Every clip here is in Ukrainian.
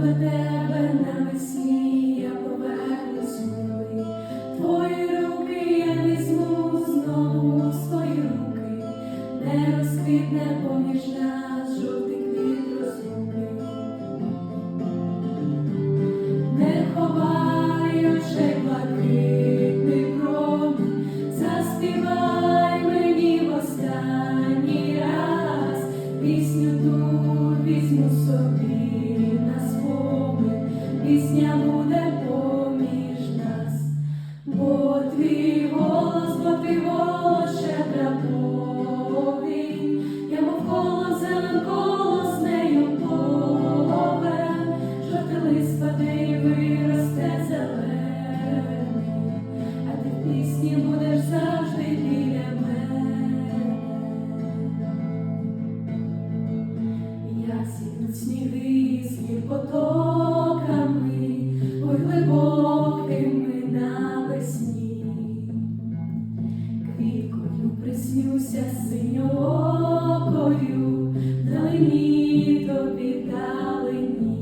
до тебе навесні я повернусь. Твої руки я візьму знову в свої руки, не розквітне поміж нас жовтий квіт розлуки. Не ховай очей блакитний промінь, заспівай мені в раз, пісню ту візьму собі на пісня буде поміж нас, бо твій голос, бо твій голос щедра я мов коло зелен нею повен, жовтий виросте зелений, а ти в пісні будеш завжди біля мене. Як сідуть сніги потоками, ой глибокими навесні, квіткою приснюся синьокою, далині тобі далині.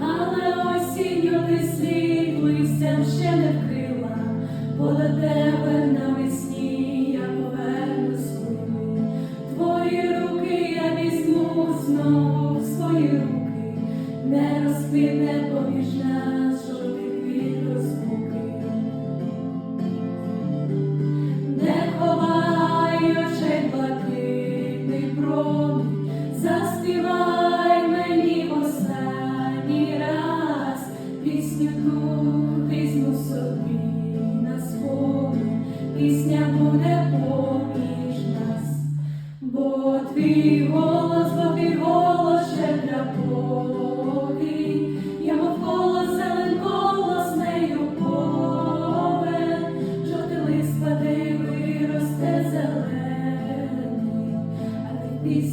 Але осінню ти слід листям ще не вкрила, бо до тебе навесні не розквітне поміж нас квіт розлуки. Не ховай очей блакитний промінь, заспівай мені в раз, пісню ту собі на спомин, пісня буде поміж нас, бо твій голос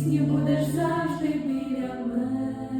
пісні будеш завжди біля мене.